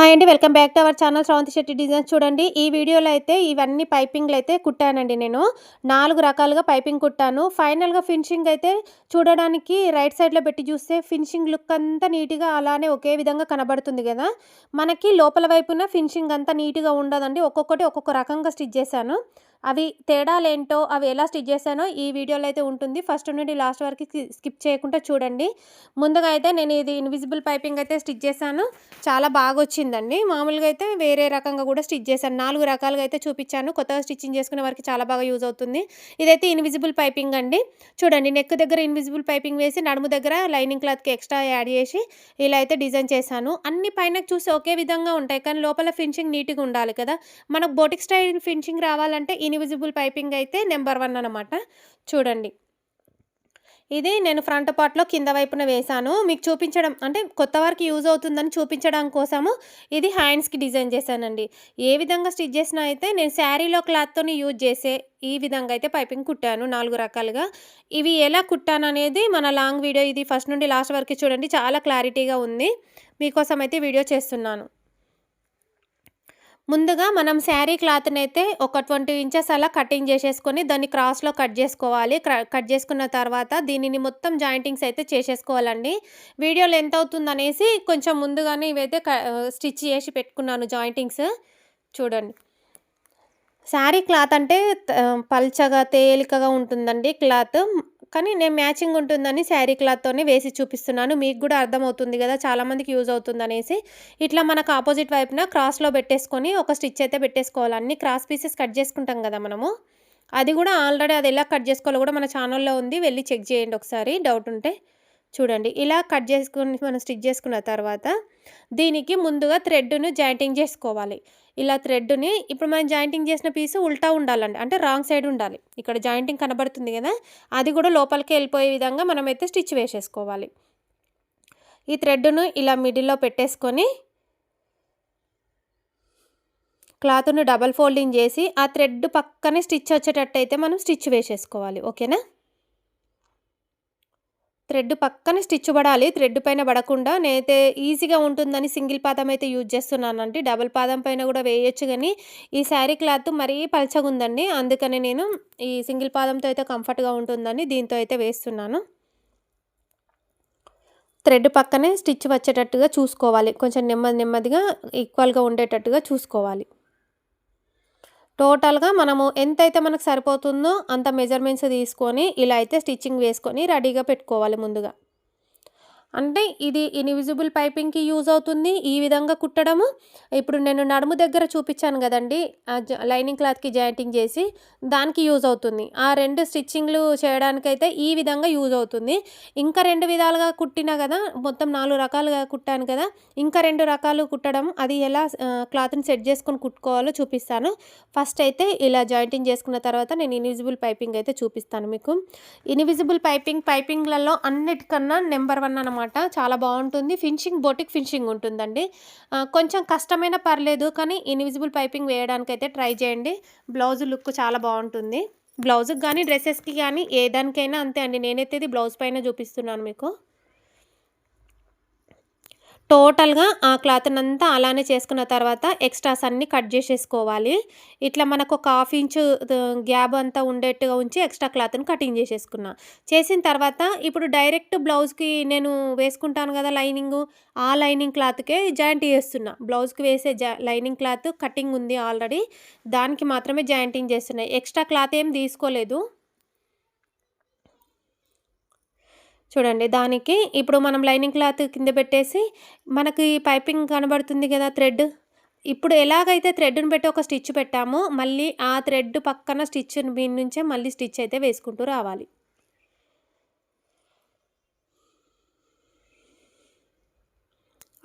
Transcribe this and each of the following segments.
Hi అండి welcome back to our channel Shravanthi Shetty designs. చూడండి ఈ వీడియోలో అయితే ఇవన్నీ పైపింగ్లు అయితే కుట్టానండి నేను. నాలుగు రకాలుగా పైపింగ్ కుట్టాను. ఫైనల్గా ఫినిషింగ్ అయితే చూడడానికి రైట్ సైడ్లో పెట్టి చూస్తే ఫినిషింగ్ లుక్ అంతా నీట్గా అలానే ఒకే విధంగా కనబడుతుంది కదా. మనకి లోపల వైపున ఫినిషింగ్ అంతా నీట్గా ఉండదండి. ఒక్కొక్కటి ఒక్కొక్క రకంగా స్టిచ్ చేశాను. అవి తేడాలేంటో అవి ఎలా స్టిచ్ చేశానో ఈ వీడియోలో అయితే ఉంటుంది. ఫస్ట్ నుండి లాస్ట్ వరకు స్కిప్ చేయకుండా చూడండి. ముందుగా అయితే నేను ఇది ఇన్విజిబుల్ పైపింగ్ అయితే స్టిచ్ చేశాను. చాలా బాగా వచ్చిందండి. మామూలుగా అయితే వేరే రకంగా కూడా స్టిచ్ చేశాను. నాలుగు రకాలుగా అయితే చూపించాను. కొత్తగా స్టిచ్చింగ్ చేసుకునే వారికి చాలా బాగా యూజ్ అవుతుంది. ఇదైతే ఇన్విజిబుల్ పైపింగ్ అండి. చూడండి నెక్ దగ్గర ఇన్విజిబుల్ పైపింగ్ వేసి నడుము దగ్గర లైనింగ్ క్లాత్కి ఎక్స్ట్రా యాడ్ చేసి ఇలా అయితే డిజైన్ చేశాను. అన్ని పైన చూసి ఒకే విధంగా ఉంటాయి. కానీ లోపల ఫినిషింగ్ నీట్గా ఉండాలి కదా. మనకు బోటిక్ స్టైల్ ఫినిషింగ్ రావాలంటే ఇన్విజిబుల్ పైపింగ్ అయితే నెంబర్ వన్ అనమాట చూడండి. ఇది నేను ఫ్రంట్ పార్ట్లో కింద వైపున వేశాను. మీకు చూపించడం అంటే కొత్త వారికి యూజ్ అవుతుందని చూపించడం కోసము ఇది హ్యాండ్స్కి డిజైన్ చేశానండి. ఏ విధంగా స్టిచ్ చేసినా అయితే నేను శారీలో క్లాత్తో యూజ్ చేసే ఈ విధంగా అయితే పైపింగ్ కుట్టాను నాలుగు రకాలుగా. ఇవి ఎలా కుట్టాను అనేది మన లాంగ్ వీడియో ఇది ఫస్ట్ నుండి లాస్ట్ వరకు చూడండి. చాలా క్లారిటీగా ఉంది. మీకోసం అయితే వీడియో చేస్తున్నాను. ముందుగా మనం శారీ క్లాత్ని అయితే ఒక ట్వంటీ ఇంచెస్ అలా కటింగ్ చేసేసుకొని దాన్ని క్రాస్లో కట్ చేసుకోవాలి. కట్ చేసుకున్న తర్వాత దీనిని మొత్తం జాయింటింగ్స్ అయితే చేసేసుకోవాలండి. వీడియోలో ఎంత అవుతుంది అనేసి కొంచెం ముందుగానే ఇవైతే స్టిచ్ చేసి పెట్టుకున్నాను జాయింటింగ్స్. చూడండి. శారీ క్లాత్ అంటే పల్చగా తేలికగా ఉంటుందండి క్లాత్. కానీ నేను మ్యాచింగ్ ఉంటుందని శారీ క్లాత్తోనే వేసి చూపిస్తున్నాను. మీకు కూడా అర్థమవుతుంది కదా చాలామందికి యూజ్ అవుతుంది అనేసి ఇట్లా మనకు ఆపోజిట్ వైపున క్రాస్లో పెట్టేసుకొని ఒక స్టిచ్ అయితే పెట్టేసుకోవాలి. అన్ని క్రాస్ పీసెస్ కట్ చేసుకుంటాం కదా మనము. అది కూడా ఆల్రెడీ అది ఎలా కట్ చేసుకోవాలో కూడా మన ఛానల్లో ఉంది. వెళ్ళి చెక్ చేయండి ఒకసారి. డౌట్ ఉంటే. చూడండి ఇలా కట్ చేసుకుని మనం స్టిచ్ చేసుకున్న తర్వాత దీనికి ముందుగా థ్రెడ్ను జాయింటింగ్ చేసుకోవాలి. ఇలా థ్రెడ్ని ఇప్పుడు మనం జాయింటింగ్ చేసిన పీస్ ఉల్టా ఉండాలండి అంటే రాంగ్ సైడ్ ఉండాలి. ఇక్కడ జాయింటింగ్ కనబడుతుంది కదా అది కూడా లోపలికి వెళ్ళిపోయే విధంగా మనమైతే స్టిచ్ వేసేసుకోవాలి. ఈ థ్రెడ్ను ఇలా మిడిల్లో పెట్టేసుకొని క్లాత్ను డబల్ ఫోల్డింగ్ చేసి ఆ థ్రెడ్ పక్కనే స్టిచ్ వచ్చేటట్టు అయితే మనం స్టిచ్ వేసేసుకోవాలి ఓకేనా? థ్రెడ్ పక్కన స్టిచ్ పడాలి థ్రెడ్ పైన పడకుండా నేనైతే ఈజీగా ఉంటుందని సింగిల్ పాదం అయితే యూజ్ చేస్తున్నానండి. డబుల్ పాదం పైన కూడా వేయొచ్చు కానీ ఈ శారీ క్లాత్ మరీ పలచగా ఉందండి. అందుకని నేను ఈ సింగిల్ పాదంతో అయితే కంఫర్ట్గా ఉంటుందని దీంతో అయితే వేస్తున్నాను. థ్రెడ్ పక్కనే స్టిచ్ వచ్చేటట్టుగా చూసుకోవాలి. కొంచెం నెమ్మది నెమ్మదిగా ఈక్వల్గా ఉండేటట్టుగా చూసుకోవాలి. టోటల్గా మనము ఎంతైతే మనకు సరిపోతుందో అంత మెజర్మెంట్స్ తీసుకొని ఇలా అయితే స్టిచ్చింగ్ వేసుకొని రెడీగా పెట్టుకోవాలి ముందుగా. అంటే ఇది ఇన్విజిబుల్ పైపింగ్కి యూజ్ అవుతుంది. ఈ విధంగా కుట్టడము. ఇప్పుడు నేను నడుము దగ్గర చూపించాను కదండి. లైనింగ్ క్లాత్కి జాయింటింగ్ చేసి దానికి యూజ్ అవుతుంది. ఆ రెండు స్టిచ్చింగ్లు చేయడానికైతే ఈ విధంగా యూజ్ అవుతుంది. ఇంకా రెండు విధాలుగా కుట్టినా కదా మొత్తం నాలుగు రకాలుగా కుట్టాను కదా ఇంకా రెండు రకాలు కుట్టడం. అది ఎలా క్లాత్ని సెట్ చేసుకొని కుట్టుకోవాలో చూపిస్తాను. ఫస్ట్ అయితే ఇలా జాయింటింగ్ చేసుకున్న తర్వాత నేను ఇన్విజిబుల్ పైపింగ్ అయితే చూపిస్తాను మీకు. ఇన్విజిబుల్ పైపింగ్ పైపింగ్లలో అన్నిటికన్నా నెంబర్ వన్ అన్నమాట అనమాట చాలా బాగుంటుంది. ఫినిషింగ్ బొటిక్ ఫినిషింగ్ ఉంటుందండి. కొంచెం కష్టమైన పర్లేదు కానీ ఇన్విజిబుల్ పైపింగ్ వేయడానికి అయితే ట్రై చేయండి. బ్లౌజ్ లుక్ చాలా బాగుంటుంది. బ్లౌజ్కి కానీ డ్రెస్సెస్కి కానీ ఏ దానికైనా అంతే అండి. నేనైతే ఇది బ్లౌజ్ పైన చూపిస్తున్నాను మీకు. టోటల్గా ఆ క్లాత్ని అంతా అలానే చేసుకున్న తర్వాత ఎక్స్ట్రాస్ అన్నీ కట్ చేసేసుకోవాలి. ఇట్లా మనకు ఒక హాఫ్ ఇంచు గ్యాబ్ అంతా ఉండేట్టుగా ఉంచి ఎక్స్ట్రా క్లాత్ని కటింగ్ చేసేసుకున్నా. చేసిన తర్వాత ఇప్పుడు డైరెక్ట్ బ్లౌజ్కి నేను వేసుకుంటాను కదా లైనింగ్ ఆ లైనింగ్ క్లాత్కే జాయింట్ చేస్తున్నా. బ్లౌజ్కి వేసే జా లైనింగ్ క్లాత్ కటింగ్ ఉంది ఆల్రెడీ దానికి మాత్రమే జాయింటింగ్ చేస్తున్నాయి ఎక్స్ట్రా క్లాత్ ఏం తీసుకోలేదు. చూడండి దానికి ఇప్పుడు మనం లైనింగ్ క్లాత్ కింద పెట్టేసి మనకి పైపింగ్ కనబడుతుంది కదా థ్రెడ్. ఇప్పుడు ఎలాగైతే థ్రెడ్ని పెట్టి ఒక స్టిచ్ పెట్టామో మళ్ళీ ఆ థ్రెడ్ పక్కన స్టిచ్ మీన్ నుంచే మళ్ళీ స్టిచ్ అయితే వేసుకుంటూ రావాలి.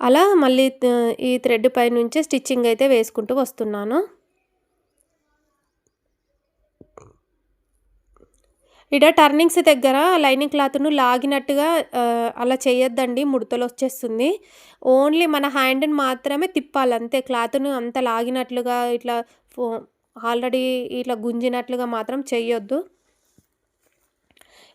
అలా మళ్ళీ ఈ థ్రెడ్ పై నుంచే స్టిచ్చింగ్ అయితే వేసుకుంటూ వస్తున్నాను. ఇడ టర్నింగ్స్ దగ్గర లైనింగ్ క్లాత్ను లాగినట్టుగా అలా చేయొద్దండి. ముడతలు వచ్చేస్తుంది ఓన్లీ మన హ్యాండ్ని మాత్రమే తిప్పాలి. అంతే. క్లాత్ను అంత లాగినట్లుగా ఇట్లా ఆల్రెడీ ఇట్లా గుంజినట్లుగా మాత్రం చేయొద్దు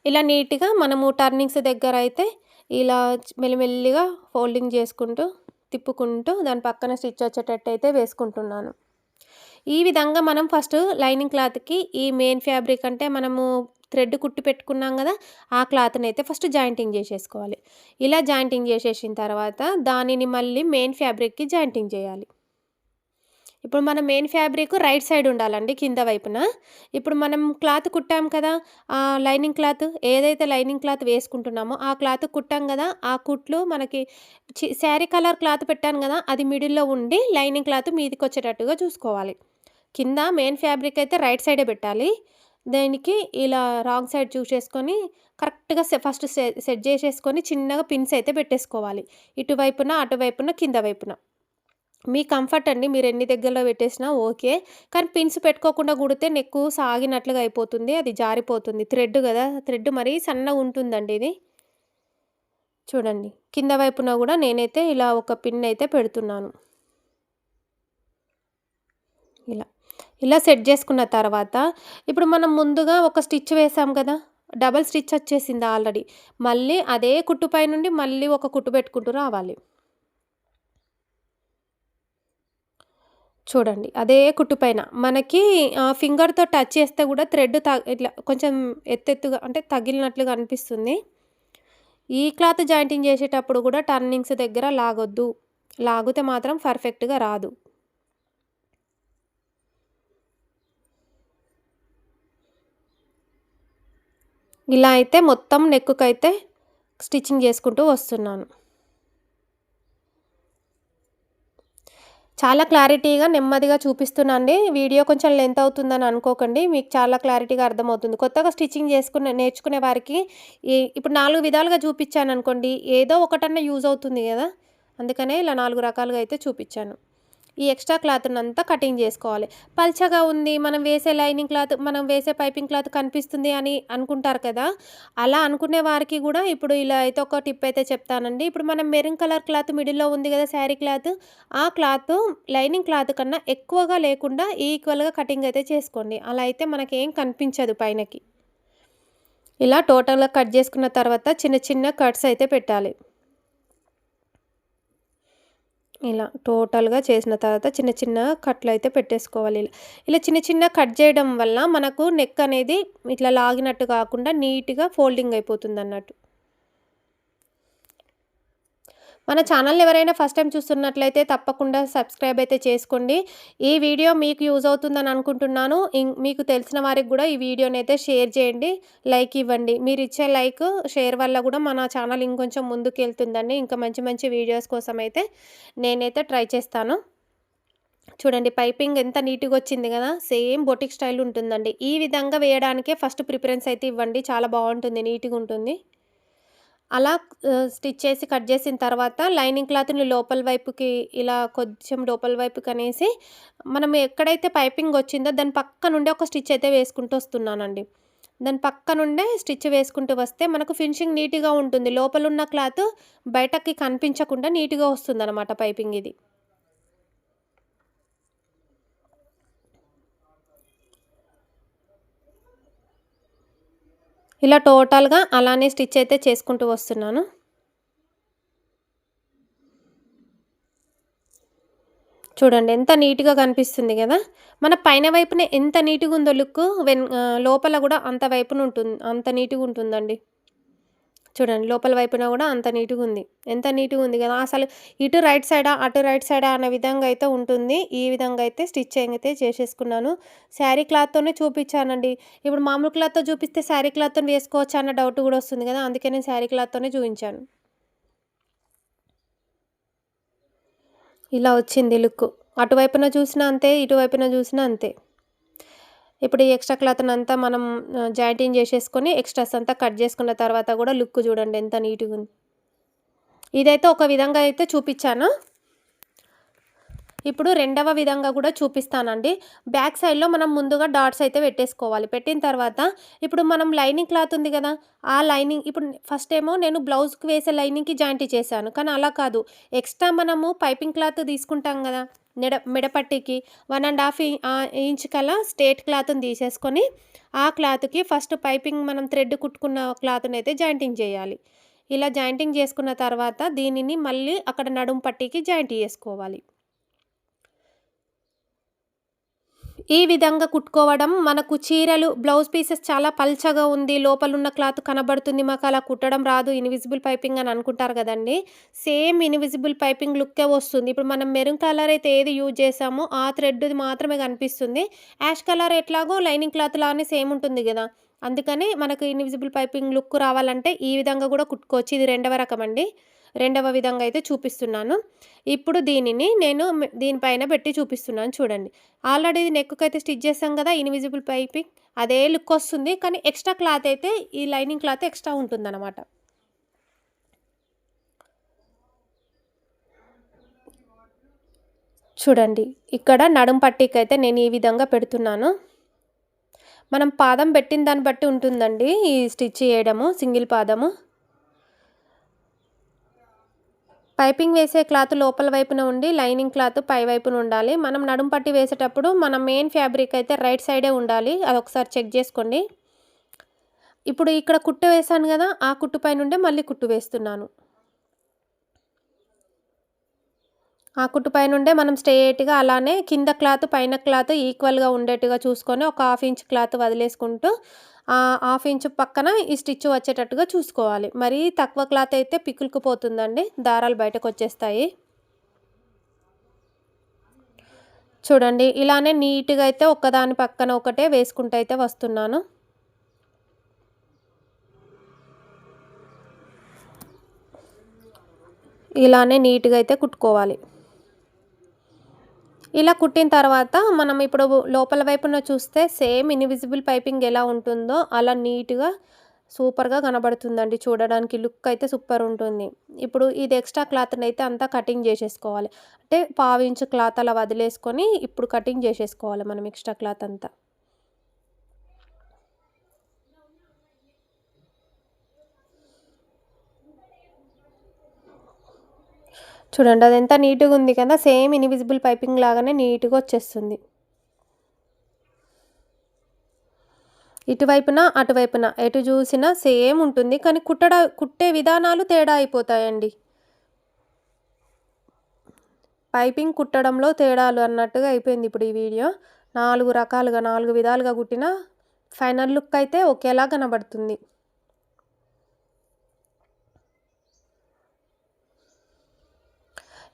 ఇలా నీట్గా మనము టర్నింగ్స్ దగ్గర అయితే ఇలా మెల్లిమెల్లిగా ఫోల్డింగ్ చేసుకుంటూ తిప్పుకుంటూ దాని పక్కన స్టిచ్ వచ్చేటట్టు అయితే వేసుకుంటున్నాను. ఈ విధంగా మనం ఫస్ట్ లైనింగ్ క్లాత్కి ఈ మెయిన్ ఫ్యాబ్రిక్ అంటే మనము థ్రెడ్ కుట్టి పెట్టుకున్నాం కదా ఆ క్లాత్ని అయితే ఫస్ట్ జాయింటింగ్ చేసేసుకోవాలి. ఇలా జాయింటింగ్ చేసేసిన తర్వాత దానిని మళ్ళీ మెయిన్ ఫ్యాబ్రిక్కి జాయింటింగ్ చేయాలి. ఇప్పుడు మన మెయిన్ ఫ్యాబ్రిక్ రైట్ సైడ్ ఉండాలండి కింద వైపున. ఇప్పుడు మనం క్లాత్ కుట్టాం కదా ఆ లైనింగ్ క్లాత్ ఏదైతే లైనింగ్ క్లాత్ వేసుకుంటున్నామో ఆ క్లాత్ కుట్టాం కదా ఆ కుట్లు మనకి శారీ కలర్ క్లాత్ పెట్టాను కదా అది మిడిల్లో ఉండి లైనింగ్ క్లాత్ మీదికి వచ్చేటట్టుగా చూసుకోవాలి. కింద మెయిన్ ఫ్యాబ్రిక్ అయితే రైట్ సైడే పెట్టాలి. దానికి ఇలా రాంగ్ సైడ్ చూసేసుకొని కరెక్ట్గా ఫస్ట్ సెట్ చేసేసుకొని చిన్నగా పిన్స్ అయితే పెట్టేసుకోవాలి. ఇటువైపున అటువైపున కింద వైపున. మీ కంఫర్ట్ అండి. మీరు ఎన్ని దగ్గరలో పెట్టేసినా ఓకే. కానీ పిన్స్ పెట్టుకోకుండా కుడితే నెక్కు సాగినట్లుగా అయిపోతుంది. అది జారిపోతుంది. థ్రెడ్ కదా. థ్రెడ్ మరీ సన్నగా ఉంటుందండి ఇది. చూడండి. కింద వైపున కూడా నేనైతే ఇలా ఒక పిన్ అయితే పెడుతున్నాను ఇలా ఇలా సెట్ చేసుకున్న తర్వాత ఇప్పుడు మనం ముందుగా ఒక స్టిచ్ వేసాం కదా డబల్ స్టిచ్ వచ్చేసింది ఆల్రెడీ. మళ్ళీ అదే కుట్టుపై నుండి మళ్ళీ ఒక కుట్టు పెట్టుకుంటూ రావాలి. చూడండి అదే కుట్టుపైన మనకి ఫింగర్తో టచ్ చేస్తే కూడా థ్రెడ్ త ఇట్లా కొంచెం ఎత్తెత్తుగా అంటే తగిలినట్లుగా అనిపిస్తుంది. ఈ క్లాత్ జాయింటింగ్ చేసేటప్పుడు కూడా టర్నింగ్స్ దగ్గర లాగొద్దు. లాగితే మాత్రం పర్ఫెక్ట్గా రాదు. ఇలా అయితే మొత్తం నెక్కుకైతే స్టిచ్చింగ్ చేసుకుంటూ వస్తున్నాను. చాలా క్లారిటీగా నెమ్మదిగా చూపిస్తున్నాండి వీడియో కొంచెం లెంత్ అవుతుందని అనుకోకండి. మీకు చాలా క్లారిటీగా అర్థమవుతుంది. కొత్తగా స్టిచ్చింగ్ చేసుకునే నేర్చుకునే వారికి ఇప్పుడు నాలుగు విధాలుగా చూపించాను అనుకోండి. ఏదో ఒకటన్నా యూజ్ అవుతుంది కదా. అందుకనే ఇలా నాలుగు రకాలుగా అయితే చూపించాను. ఈ ఎక్స్ట్రా క్లాత్నంతా కటింగ్ చేసుకోవాలి. పల్చగా ఉంది మనం వేసే లైనింగ్ క్లాత్ మనం వేసే పైపింగ్ క్లాత్ కనిపిస్తుంది అని అనుకుంటారు కదా? అలా అనుకునే వారికి కూడా ఇప్పుడు ఇలా అయితే ఒక టిప్ అయితే చెప్తానండి. ఇప్పుడు మనం మెరూన్ కలర్ క్లాత్ మిడిల్లో ఉంది కదా శారీ క్లాత్ ఆ క్లాత్ లైనింగ్ క్లాత్ కన్నా ఎక్కువగా లేకుండా ఈక్వల్గా కటింగ్ అయితే చేసుకోండి. అలా అయితే మనకి ఏం కనిపించదు పైనకి. ఇలా టోటల్గా కట్ చేసుకున్న తర్వాత చిన్న చిన్న కట్స్ అయితే పెట్టాలి. ఇలా టోటల్గా చేసిన తర్వాత చిన్న చిన్న కట్లు అయితే పెట్టేసుకోవాలి. ఇలా ఇలా చిన్న చిన్న కట్ చేయడం వల్ల మనకు నెక్ అనేది ఇట్లా లాగినట్టు కాకుండా నీట్గా ఫోల్డింగ్ అయిపోతుంది అన్నట్టు మన ఛానల్ ఎవరైనా ఫస్ట్ టైం చూస్తున్నట్లయితే తప్పకుండా సబ్స్క్రైబ్ అయితే చేసుకోండి. ఈ వీడియో మీకు యూజ్ అవుతుందని అనుకుంటున్నాను. మీకు తెలిసిన వారికి కూడా ఈ వీడియోని అయితే షేర్ చేయండి. లైక్ ఇవ్వండి. మీరు ఇచ్చే లైక్ షేర్ వల్ల కూడా మన ఛానల్ ఇంకొంచెం ముందుకు వెళ్తుందండి ఇంకా మంచి మంచి వీడియోస్ కోసం అయితే నేనైతే ట్రై చేస్తాను. చూడండి పైపింగ్ ఎంత నీట్గా వచ్చింది కదా. సేమ్ బొటిక్ స్టైల్ ఉంటుందండి. ఈ విధంగా వేయడానికే ఫస్ట్ ప్రిఫరెన్స్ అయితే ఇవ్వండి. చాలా బాగుంటుంది నీట్గా ఉంటుంది. అలా స్టిచ్ చేసి కట్ చేసిన తర్వాత లైనింగ్ క్లాత్ని లోపల వైపుకి ఇలా కొంచెం లోపల వైపుకి అనేసి మనం ఎక్కడైతే పైపింగ్ వచ్చిందో దాని పక్క నుండి ఒక స్టిచ్ అయితే వేసుకుంటూ వస్తున్నానండి. దాని పక్క నుండే స్టిచ్ వేసుకుంటూ వస్తే మనకు ఫినిషింగ్ నీట్గా ఉంటుంది. లోపల ఉన్న క్లాత్ బయటకి కనిపించకుండా నీట్గా వస్తుంది అనమాట పైపింగ్ ఇది. ఇలా టోటల్గా అలానే స్టిచ్ అయితే చేసుకుంటూ వస్తున్నాను. చూడండి ఎంత నీట్గా కనిపిస్తుంది కదా! మన పైన వైపునే ఎంత నీట్గా ఉందో లుక్ వెన్ లోపల కూడా అంత వైపున ఉంటుంది అంత నీట్గా ఉంటుందండి. చూడండి లోపల వైపున కూడా అంత నీట్గా ఉంది ఎంత నీట్గా ఉంది కదా! అసలు ఇటు రైట్ సైడా అటు రైట్ సైడా అనే విధంగా అయితే ఉంటుంది. ఈ విధంగా అయితే స్టిచ్చింగ్ అయితే చేసేసుకున్నాను. శారీ క్లాత్తోనే చూపించానండి. ఇప్పుడు మామూలు క్లాత్తో చూపిస్తే శారీ క్లాత్తో వేసుకోవచ్చు అన్న డౌట్ కూడా వస్తుంది కదా! అందుకే నేను శారీ క్లాత్తోనే చూపించాను. ఇలా వచ్చింది లుక్. అటువైపున చూసినా అంతే ఇటువైపున చూసినా అంతే. ఇప్పుడు ఈ ఎక్స్ట్రా క్లాత్ అంతా మనం జాయింటింగ్ చేసేసుకొని ఎక్స్ట్రాస్ అంతా కట్ చేసుకున్న తర్వాత కూడా లుక్ చూడండి ఎంత నీట్గా ఉంది. ఇదైతే ఒక విధంగా అయితే చూపించాను ఇప్పుడు రెండవ విధంగా కూడా చూపిస్తానండి. బ్యాక్ సైడ్లో మనం ముందుగా డాట్స్ అయితే పెట్టేసుకోవాలి. పెట్టిన తర్వాత ఇప్పుడు మనం లైనింగ్ క్లాత్ ఉంది కదా ఆ లైనింగ్ ఇప్పుడు ఫస్ట్ ఏమో నేను బ్లౌజ్కి వేసే లైనింగ్కి జాయింట్ చేశాను. కానీ అలా కాదు. ఎక్స్ట్రా మనము పైపింగ్ క్లాత్ తీసుకుంటాం కదా నిడ మెడపట్టికి వన్ అండ్ హాఫ్ ఇంచ్ కల్లా స్టేట్ క్లాత్ని తీసేసుకొని ఆ క్లాత్కి ఫస్ట్ పైపింగ్ మనం థ్రెడ్ కుట్టుకున్న క్లాత్ని అయితే జాయింటింగ్ చేయాలి. ఇలా జాయింటింగ్ చేసుకున్న తర్వాత దీనిని మళ్ళీ అక్కడ నడుము పట్టీకి జాయింట్ చేసుకోవాలి. ఈ విధంగా కుట్టుకోవడం మనకు చీరలు బ్లౌజ్ పీసెస్ చాలా పల్చగా ఉంది. లోపల ఉన్న క్లాత్ కనబడుతుంది మాకు. అలా కుట్టడం రాదు. ఇన్విజిబుల్ పైపింగ్ అని అనుకుంటారు కదండి. సేమ్ ఇన్విజిబుల్ పైపింగ్ లుక్కే వస్తుంది. ఇప్పుడు మనం మెరూన్ కలర్ అయితే ఏది యూజ్ చేసామో ఆ థ్రెడ్ది మాత్రమే కనిపిస్తుంది. యాష్ కలర్ ఎట్లాగో లైనింగ్ క్లాత్ లానే సేమ్ ఉంటుంది కదా. అందుకని మనకు ఇన్విజిబుల్ పైపింగ్ లుక్ రావాలంటే ఈ విధంగా కూడా కుట్టుకోవచ్చు. ఇది రెండవ రకం అండి. రెండవ విధంగా అయితే చూపిస్తున్నాను. ఇప్పుడు దీనిని నేను దీనిపైన పెట్టి చూపిస్తున్నాను చూడండి. ఆల్రెడీ నెక్కు అయితే స్టిచ్ చేసాం కదా ఇన్విజిబుల్ పైపింగ్ అదే లుక్ వస్తుంది. కానీ ఎక్స్ట్రా క్లాత్ అయితే ఈ లైనింగ్ క్లాత్ ఎక్స్ట్రా ఉంటుందన్నమాట. చూడండి ఇక్కడ నడుం పట్టీకి అయితే నేను ఈ విధంగా పెడుతున్నాను. మనం పాదం పెట్టిన దాన్ని బట్టి ఉంటుందండి ఈ స్టిచ్ చేయడము సింగిల్ పాదము. పైపింగ్ వేసే క్లాత్ లోపల వైపున ఉండి లైనింగ్ క్లాత్ పై వైపున ఉండాలి. మనం నడుం పట్టి వేసేటప్పుడు మన మెయిన్ ఫ్యాబ్రిక్ అయితే రైట్ సైడే ఉండాలి. అది ఒకసారి చెక్ చేసుకోండి. ఇప్పుడు ఇక్కడ కుట్టు వేసాను కదా ఆ కుట్టు పై నుండే మళ్ళీ కుట్టు వేస్తున్నాను. ఆ కుట్టు పై నుండే మనం స్ట్రేట్గా అలానే కింద క్లాత్ పైన క్లాత్ ఈక్వల్గా ఉండేట్టుగా చూసుకొని ఒక హాఫ్ ఇంచ్ క్లాత్ వదిలేసుకుంటూ హాఫ్ ఇంచ్ పక్కన ఈ స్టిచ్ వచ్చేటట్టుగా చూసుకోవాలి. మరీ తక్కువ క్లాత్ అయితే పిక్కులుకుపోతుందండి దారాలు బయటకు వచ్చేస్తాయి చూడండి ఇలానే నీట్గా అయితే ఒక్కదాని పక్కన ఒకటే వేసుకుంటూ అయితే వస్తున్నాను. ఇలానే నీట్గా అయితే కుట్టుకోవాలి. ఇలా కుట్టిన తర్వాత మనం ఇప్పుడు లోపల వైపున చూస్తే సేమ్ ఇన్విజిబుల్ పైపింగ్ ఎలా ఉంటుందో అలా నీట్గా సూపర్గా కనబడుతుందండి. చూడడానికి లుక్ అయితే సూపర్ ఉంటుంది. ఇప్పుడు ఇది ఎక్స్ట్రా క్లాత్ని అయితే అంతా కటింగ్ చేసేసుకోవాలి. అంటే పావు ఇంచు క్లాత్ అలా వదిలేసుకొని ఇప్పుడు కటింగ్ చేసేసుకోవాలి మనం ఎక్స్ట్రా క్లాత్ అంతా. చూడండి అది ఎంత నీట్గా ఉంది కదా సేమ్ ఇన్విజిబుల్ పైపింగ్ లాగానే నీట్గా వచ్చేస్తుంది. ఇటువైపున అటువైపున ఎటు చూసినా సేమ్ ఉంటుంది కానీ కుట్టడ కుట్టే విధానాలు తేడా అయిపోతాయండి. పైపింగ్ కుట్టడంలో తేడాలు అన్నట్టుగా అయిపోయింది ఇప్పుడు ఈ వీడియో. నాలుగు రకాలుగా నాలుగు విధాలుగా కుట్టిన ఫైనల్ లుక్ అయితే ఒకేలా కనబడుతుంది.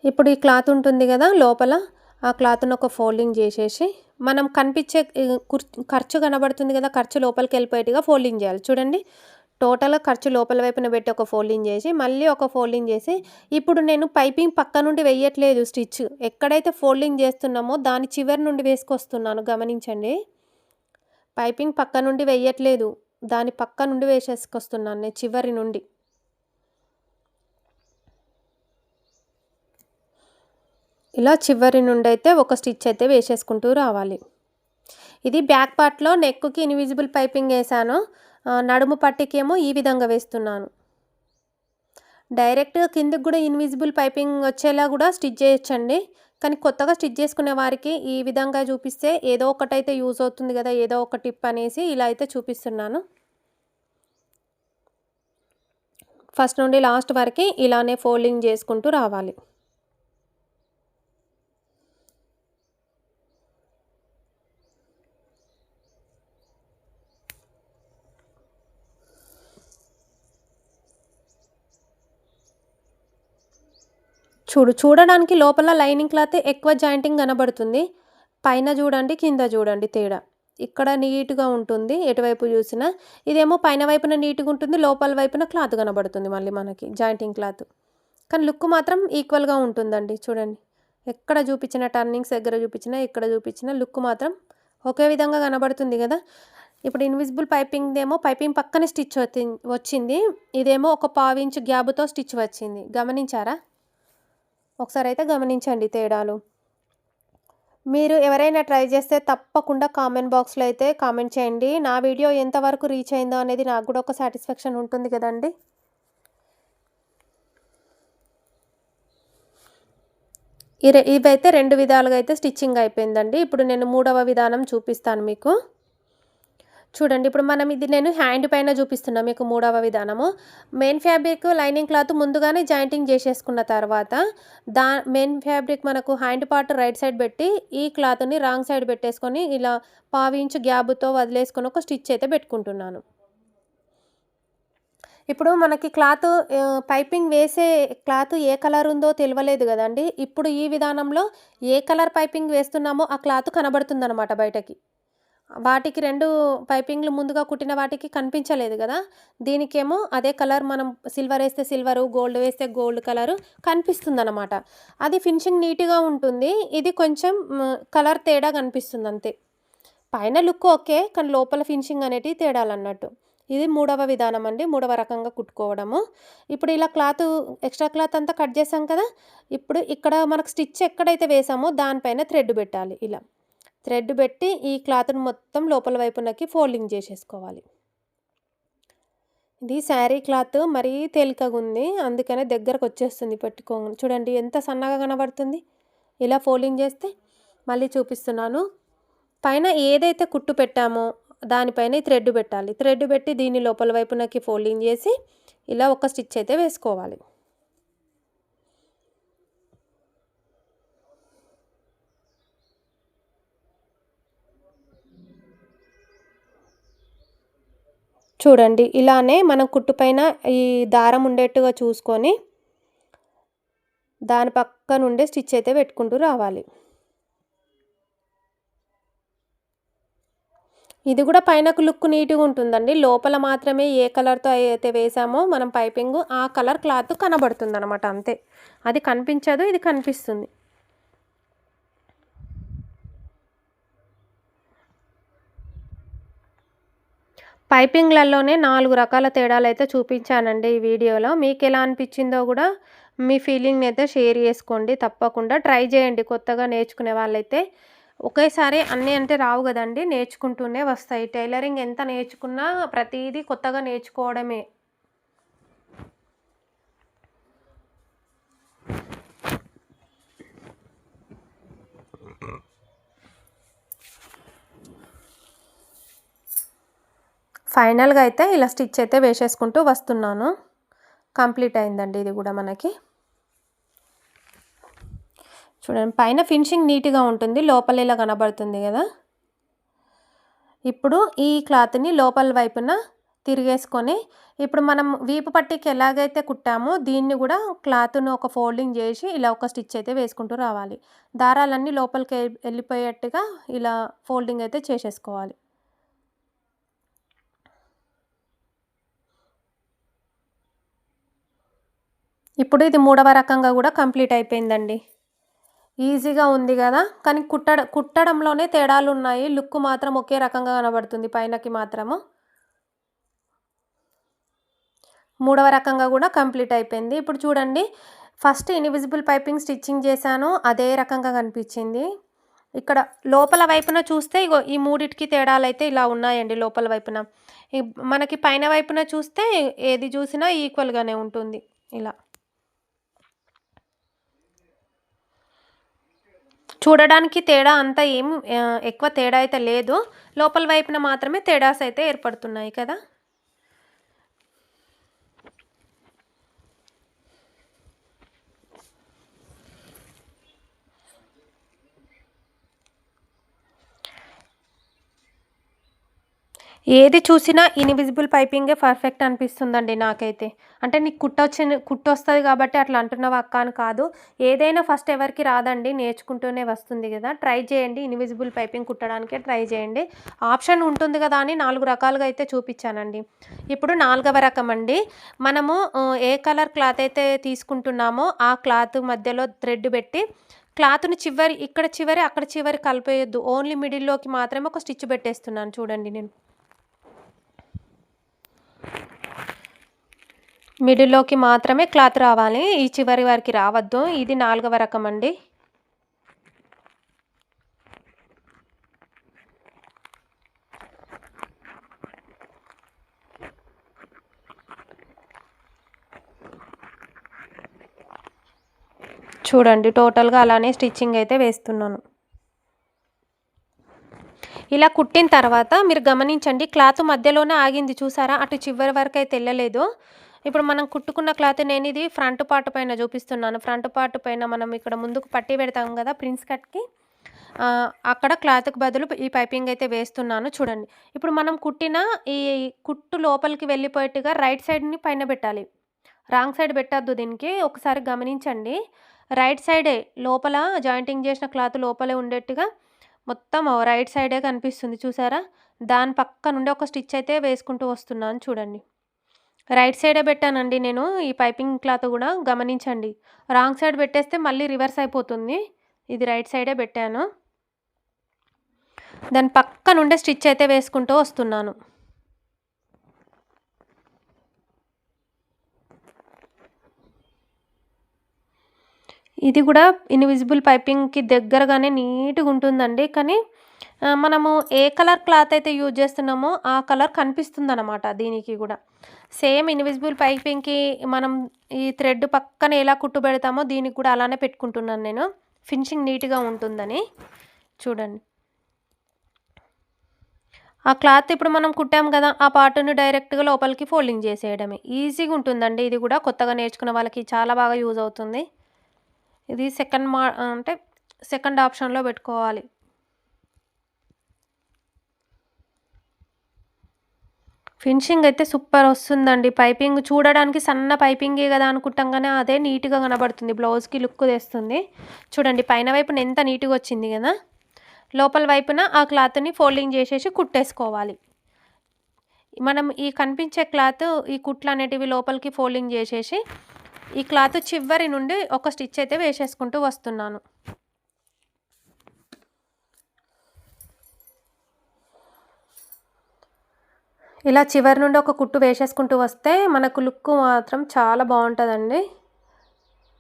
ఇప్పుడు ఈ క్లాత్ ఉంటుంది కదా లోపల ఆ క్లాత్ను ఒక ఫోల్డింగ్ చేసేసి మనం కనిపించే ఖర్చు కనబడుతుంది కదా ఖర్చు లోపలికి వెళ్ళిపోయేట్టుగా ఫోల్డింగ్ చేయాలి. చూడండి టోటల్గా ఖర్చు లోపల వైపున పెట్టి ఒక ఫోల్డింగ్ చేసి మళ్ళీ ఒక ఫోల్డింగ్ చేసి ఇప్పుడు నేను పైపింగ్ పక్క నుండి వేయట్లేదు స్టిచ్. ఎక్కడైతే ఫోల్డింగ్ చేస్తున్నామో దాని చివరి నుండి వేసుకొస్తున్నాను గమనించండి. పైపింగ్ పక్క నుండి వేయట్లేదు దాని పక్క నుండి వేసేసుకొస్తున్నాను నేను చివరి నుండి. ఇలా చివరి నుండి అయితే ఒక స్టిచ్ అయితే వేసేసుకుంటూ రావాలి. ఇది బ్యాక్ పార్ట్లో నెక్కి ఇన్విజిబుల్ పైపింగ్ వేసాను. నడుము పట్టికేమో ఈ విధంగా వేస్తున్నాను. డైరెక్ట్గా కిందకి కూడా ఇన్విజిబుల్ పైపింగ్ వచ్చేలా కూడా స్టిచ్ చేయొచ్చండి. కానీ కొత్తగా స్టిచ్ చేసుకునే వారికి ఈ విధంగా చూపిస్తే ఏదో ఒకటైతే యూజ్ అవుతుంది కదా ఏదో ఒక టిప్ అనేసి ఇలా అయితే చూపిస్తున్నాను. ఫస్ట్ నుండి లాస్ట్ వరకు ఇలానే ఫోల్డింగ్ చేసుకుంటూ రావాలి. చూడు చూడడానికి లోపల లైనింగ్ క్లాత్ ఎక్కువ జాయింటింగ్ కనబడుతుంది. పైన చూడండి కింద చూడండి తేడా. ఇక్కడ నీట్గా ఉంటుంది ఎటువైపు చూసినా. ఇదేమో పైన వైపున నీట్గా ఉంటుంది లోపల వైపున క్లాత్ కనబడుతుంది మళ్ళీ మనకి జాయింటింగ్ క్లాత్. కానీ లుక్ మాత్రం ఈక్వల్గా ఉంటుందండి చూడండి. ఎక్కడ చూపించిన టర్నింగ్స్ దగ్గర చూపించిన ఎక్కడ చూపించిన లుక్ మాత్రం ఒకే విధంగా కనబడుతుంది కదా. ఇప్పుడు ఇన్విజిబుల్ పైపింగ్ ఏమో పైపింగ్ పక్కనే స్టిచ్ వచ్చింది. ఇదేమో ఒక పావించు గ్యాబ్తో స్టిచ్ వచ్చింది. గమనించారా? ఒకసారి అయితే గమనించండి తేడాలు. మీరు ఎవరైనా ట్రై చేస్తే తప్పకుండా కామెంట్ బాక్స్లో అయితే కామెంట్ చేయండి. నా వీడియో ఎంతవరకు రీచ్ అయిందో అనేది నాకు కూడా ఒక సాటిస్ఫాక్షన్ ఉంటుంది కదండి. ఇవైతే రెండు విధాలుగా అయితే స్టిచ్చింగ్ అయిపోయిందండి. ఇప్పుడు నేను మూడవ విధానం చూపిస్తాను మీకు. చూడండి ఇప్పుడు మనం ఇది నేను హ్యాండ్ పైన చూపిస్తున్నా మీకు మూడవ విధానము. మెయిన్ ఫ్యాబ్రిక్ లైనింగ్ క్లాత్ ముందుగానే జాయింటింగ్ చేసేసుకున్న తర్వాత దా మెయిన్ ఫ్యాబ్రిక్ మనకు హ్యాండ్ పార్ట్ రైట్ సైడ్ పెట్టి ఈ క్లాత్ని రాంగ్ సైడ్ పెట్టేసుకొని ఇలా పావించు గ్యాబ్తో వదిలేసుకొని ఒక స్టిచ్ అయితే పెట్టుకుంటున్నాను. ఇప్పుడు మనకి క్లాత్ పైపింగ్ వేసే క్లాత్ ఏ కలర్ ఉందో తెలియలేదు కదండి. ఇప్పుడు ఈ విధానంలో ఏ కలర్ పైపింగ్ వేస్తున్నామో ఆ క్లాత్ కనబడుతుందన్నమాట బయటకి. వాటికి రెండు పైపింగ్లు ముందుగా కుట్టిన వాటికి కనిపించలేదు కదా. దీనికేమో అదే కలర్ మనం సిల్వర్ వేస్తే సిల్వరు గోల్డ్ వేస్తే గోల్డ్ కలరు కనిపిస్తుంది అనమాట అది ఫినిషింగ్ నీట్గా ఉంటుంది. ఇది కొంచెం కలర్ తేడా కనిపిస్తుంది అంతే పైన లుక్ ఓకే కానీ లోపల ఫినిషింగ్ అనేటివి తేడాలన్నట్టు. ఇది మూడవ విధానం అండి. మూడవ రకంగా కుట్టుకోవడము. ఇప్పుడు ఇలా క్లాత్ ఎక్స్ట్రా క్లాత్ అంతా కట్ చేసాం కదా. ఇప్పుడు ఇక్కడ మనకు స్టిచ్ ఎక్కడైతే వేసామో దానిపైన థ్రెడ్ పెట్టాలి ఇలా. థ్రెడ్ పెట్టి ఈ క్లాత్ని మొత్తం లోపల వైపునకి ఫోల్డింగ్ చేసేసుకోవాలి. ఇది శారీ క్లాత్ మరీ తేలికగా ఉంది. అందుకనే దగ్గరకు వచ్చేస్తుంది పెట్టుకో చూడండి ఎంత సన్నగా కనబడుతుంది. ఇలా ఫోల్డింగ్ చేస్తే మళ్ళీ చూపిస్తున్నాను. పైన ఏదైతే కుట్టు పెట్టామో దానిపైన ఈ థ్రెడ్ పెట్టాలి. థ్రెడ్ పెట్టి దీని లోపల వైపునకి ఫోల్డింగ్ చేసి ఇలా ఒక స్టిచ్ అయితే వేసుకోవాలి. చూడండి ఇలానే మనం కుట్టుపైన ఈ దారం ఉండేట్టుగా చూసుకొని దాని పక్క నుండే స్టిచ్ అయితే పెట్టుకుంటూ రావాలి. ఇది కూడా పైనకు లుక్ నీట్గా ఉంటుందండి. లోపల మాత్రమే ఏ కలర్తో అయితే వేసామో మనం పైపింగ్ ఆ కలర్ క్లాత్ కనబడుతుంది అనమాట అంతే. అది కనిపించదు ఇది కనిపిస్తుంది. పైపింగ్లలోనే నాలుగు రకాల తేడాలు అయితే చూపించానండి ఈ వీడియోలో. మీకు ఎలా అనిపించిందో కూడా మీ ఫీలింగ్ అయితే షేర్ చేసుకోండి. తప్పకుండా ట్రై చేయండి కొత్తగా నేర్చుకునే వాళ్ళైతే. ఒకేసారి అన్నీ అంటే రావు కదండి నేర్చుకుంటూనే వస్తాయి. టైలరింగ్ ఎంత నేర్చుకున్నా ప్రతిదీ కొత్తగా నేర్చుకోవడమే. ఫైనల్గా అయితే ఇలా స్టిచ్ అయితే వేసేసుకుంటూ వస్తున్నాను. కంప్లీట్ అయిందండి ఇది కూడా మనకి. చూడండి పైన ఫినిషింగ్ నీట్గా ఉంటుంది లోపల ఇలా కనబడుతుంది కదా. ఇప్పుడు ఈ క్లాత్ని లోపల వైపున తిరిగేసుకొని ఇప్పుడు మనం వీపు పట్టికి ఎలాగైతే కుట్టామో దీన్ని కూడా క్లాత్ను ఒక ఫోల్డింగ్ చేసి ఇలా ఒక స్టిచ్ అయితే వేసుకుంటూ రావాలి. దారాలన్నీ లోపలికి వెళ్ళిపోయేట్టుగా ఇలా ఫోల్డింగ్ అయితే చేసేసుకోవాలి. ఇప్పుడు ఇది మూడవ రకంగా కూడా కంప్లీట్ అయిపోయిందండి. ఈజీగా ఉంది కదా? కానీ కుట్టడ కుట్టడంలోనే తేడాలు ఉన్నాయి. లుక్ మాత్రం ఒకే రకంగా కనబడుతుంది పైనకి మాత్రము. మూడవ రకంగా కూడా కంప్లీట్ అయిపోయింది. ఇప్పుడు చూడండి. ఫస్ట్ ఇన్విజిబుల్ పైపింగ్ స్టిచ్చింగ్ చేశాను. అదే రకంగా కనిపించింది. ఇక్కడ లోపల వైపున చూస్తే ఇగో ఈ మూడిటికి తేడాలు అయితే ఇలా ఉన్నాయండి లోపల వైపున. ఈ- మనకి పైన వైపున చూస్తే ఏది చూసినా ఈక్వల్గానే ఉంటుంది. ఇలా. చూడడానికి తేడా అంతా ఏం ఎక్కువ తేడా అయితే లేదు. లోపల వైపున మాత్రమే తేడాస్ అయితే ఏర్పడుతున్నాయి కదా? ఏది చూసినా ఇన్విజిబుల్ పైపింగే పర్ఫెక్ట్ అనిపిస్తుందండి నాకైతే. అంటే నీకు కుట్టొచ్చిన కుట్ట వస్తుంది కాబట్టి అట్లా అంటున్నావు అక్క అని కాదు. ఏదైనా ఫస్ట్ ఎవరికి రాదండి నేర్చుకుంటూనే వస్తుంది కదా. ట్రై చేయండి ఇన్విజిబుల్ పైపింగ్ కుట్టడానికే ట్రై చేయండి. ఆప్షన్ ఉంటుంది కదా అని నాలుగు రకాలుగా అయితే చూపించానండి. ఇప్పుడు నాలుగవ రకం అండి. మనము ఏ కలర్ క్లాత్ అయితే తీసుకుంటున్నామో ఆ క్లాత్ మధ్యలో థ్రెడ్ పెట్టి క్లాత్ని చివరి ఇక్కడ చివరి అక్కడ చివరి కలిపేయొద్దు. ఓన్లీ మిడిల్లోకి మాత్రమే ఒక స్టిచ్ పెట్టేస్తున్నాను చూడండి నేను. మిడిల్లోకి మాత్రమే క్లాత్ రావాలి. ఈ చివరి వరకు రావద్దు. ఇది నాలుగవ రకం అండి. చూడండి టోటల్గా అలానే స్టిచ్చింగ్ అయితే వేస్తున్నాను. ఇలా కుట్టిన తర్వాత మీరు గమనించండి క్లాత్ మధ్యలోనే ఆగింది చూసారా? అటు చివరి వరకు అయితే వెళ్ళలేదు. ఇప్పుడు మనం కుట్టుకున్న క్లాత్ నేను ఇది ఫ్రంట్ పార్ట్ పైన చూపిస్తున్నాను. ఫ్రంట్ పార్ట్ పైన మనం ఇక్కడ ముందుకు పట్టి పెడతాం కదా ప్రిన్స్ కట్కి అక్కడ క్లాత్కి బదులు ఈ పైపింగ్ అయితే వేస్తున్నాను చూడండి. ఇప్పుడు మనం కుట్టిన ఈ కుట్టు లోపలికి వెళ్ళిపోయేట్టుగా రైట్ సైడ్ని పైన పెట్టాలి. రాంగ్ సైడ్ పెట్టద్దు దీనికి ఒకసారి గమనించండి. రైట్ సైడే లోపల జాయింటింగ్ చేసిన క్లాత్ లోపలే ఉండేట్టుగా మొత్తం రైట్ సైడే కనిపిస్తుంది చూసారా? దాని పక్క నుండి ఒక స్టిచ్ అయితే వేసుకుంటూ వస్తున్నాను చూడండి. రైట్ సైడే పెట్టానండి నేను. ఈ పైపింగ్ క్లాత్ కూడా గమనించండి. రాంగ్ సైడ్ పెట్టేస్తే మళ్ళీ రివర్స్ అయిపోతుంది. ఇది రైట్ సైడే పెట్టాను. దాని పక్క నుండే స్టిచ్ అయితే వేసుకుంటూ వస్తున్నాను. ఇది కూడా ఇన్విజిబుల్ పైపింగ్కి దగ్గరగానే నీట్గా ఉంటుందండి. కానీ మనము ఏ కలర్ క్లాత్ అయితే యూజ్ చేస్తున్నామో ఆ కలర్ కనిపిస్తుంది అనమాట దీనికి కూడా. సేమ్ ఇన్విజిబుల్ పైపింగ్కి మనం ఈ థ్రెడ్ పక్కన ఎలా కుట్టు పెడతామో దీనికి కూడా అలానే పెట్టుకుంటున్నాను నేను. ఫినిషింగ్ నీట్గా ఉంటుందని. చూడండి. ఆ క్లాత్ ఇప్పుడు మనం కుట్టాం కదా ఆ పార్ట్ని డైరెక్ట్గా లోపలికి ఫోల్డింగ్ చేసేయడమే. ఈజీగా ఉంటుందండి. ఇది కూడా కొత్తగా నేర్చుకున్న వాళ్ళకి చాలా బాగా యూజ్ అవుతుంది. ఇది సెకండ్ మా అంటే సెకండ్ ఆప్షన్లో పెట్టుకోవాలి. ఫినిషింగ్ అయితే సూపర్ వస్తుందండి. పైపింగ్ చూడడానికి సన్న పైపింగే కదా అనుకుంటాం కానీ అదే నీట్గా కనబడుతుంది. బ్లౌజ్కి లుక్ తెస్తుంది. చూడండి పైన వైపున ఎంత నీట్గా వచ్చింది కదా. లోపల వైపున ఆ క్లాత్ని ఫోల్డింగ్ చేసేసి కుట్టేసుకోవాలి. మనం ఈ కనిపించే క్లాత్ ఈ కుట్లు అనేటివి లోపలికి ఫోల్డింగ్ చేసేసి ఈ క్లాత్ చివరి నుండి ఒక స్టిచ్ అయితే వేసేసుకుంటూ వస్తున్నాను. ఇలా చివరి నుండి ఒక కుట్టు వేసేసుకుంటూ వస్తే మనకు లుక్ మాత్రం చాలా బాగుంటుందండి.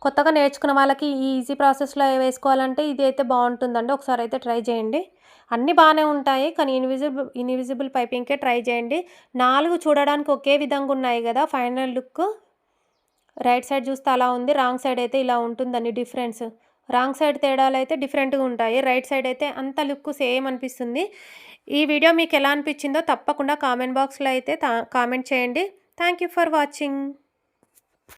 కొత్తగా నేర్చుకున్న వాళ్ళకి ఈ ఈజీ ప్రాసెస్లో వేసుకోవాలంటే ఇది అయితే బాగుంటుందండి. ఒకసారి అయితే ట్రై చేయండి. అన్నీ బాగానే ఉంటాయి కానీ ఇన్విజిబుల్ ఇన్విజిబుల్ పైపింగ్కే ట్రై చేయండి. నాలుగు చూడడానికి ఒకే విధంగా ఉన్నాయి కదా ఫైనల్ లుక్. రైట్ సైడ్ చూస్తే అలా ఉంది రాంగ్ సైడ్ అయితే ఇలా ఉంటుందండి డిఫరెన్స్. రాంగ్ సైడ్ తేడాలు అయితే డిఫరెంట్గా ఉంటాయి రైట్ సైడ్ అయితే అంత లుక్ సేమ్ అనిపిస్తుంది. ఈ వీడియో మీకు ఎలా అనిపించిందో తప్పకుండా కామెంట్ బాక్స్లో అయితే కామెంట్ చేయండి. Thank you for watching